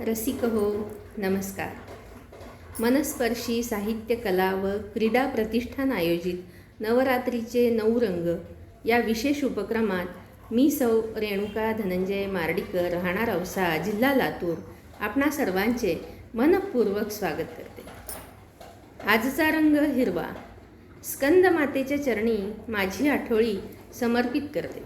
रसिक हो नमस्कार. मनस्पर्शी साहित्य कला व क्रीडा प्रतिष्ठान आयोजित नवरात्रीचे नऊ रंग या विशेष उपक्रमात मी सौ रेणुका धनंजय मार्डीकर राहणार औसा जिल्हा लातूर आपणा सर्वांचे मनपूर्वक स्वागत करते. आजचा रंग हिरवा. स्कंदमातेच्या चरणी माझी आठोळी समर्पित करते.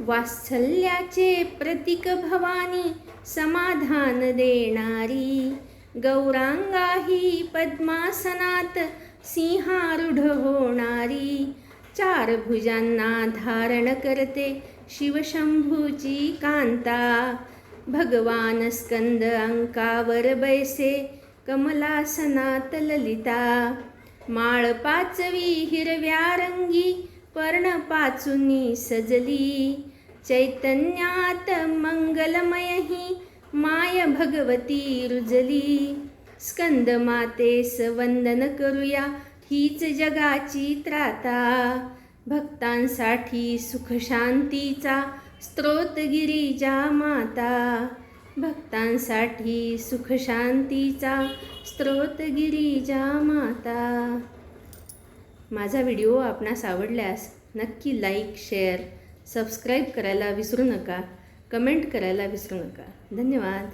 वात्सल्याचे प्रतीक भवानी समाधान देणारी. गौरांगा ही पद्मासनात सिंहारूढ होणारी. चार भुजांना धारण करते शिवशंभूची कांता. भगवान स्कंद अंकावर बैसे कमलासनात ललिता. माळ पाचवी हिरव्या रंगी पर्ण पाचुनी सजली. चैतन्यात मंगलमय ही माय भगवती रुजली. स्कंद मातेस वंदन करूया हीच जगाची त्राता. भक्तांसाठी सुख शांतीचा स्त्रोत गिरीजा माता. भक्तांसाठी सुख शांतीचा स्त्रोत गिरीजा माता. माझा व्हिडिओ आपणास आवडल्यास नक्की लाईक शेअर सबस्क्राईब करायला विसरू नका कमेंट करायला विसरू नका. धन्यवाद.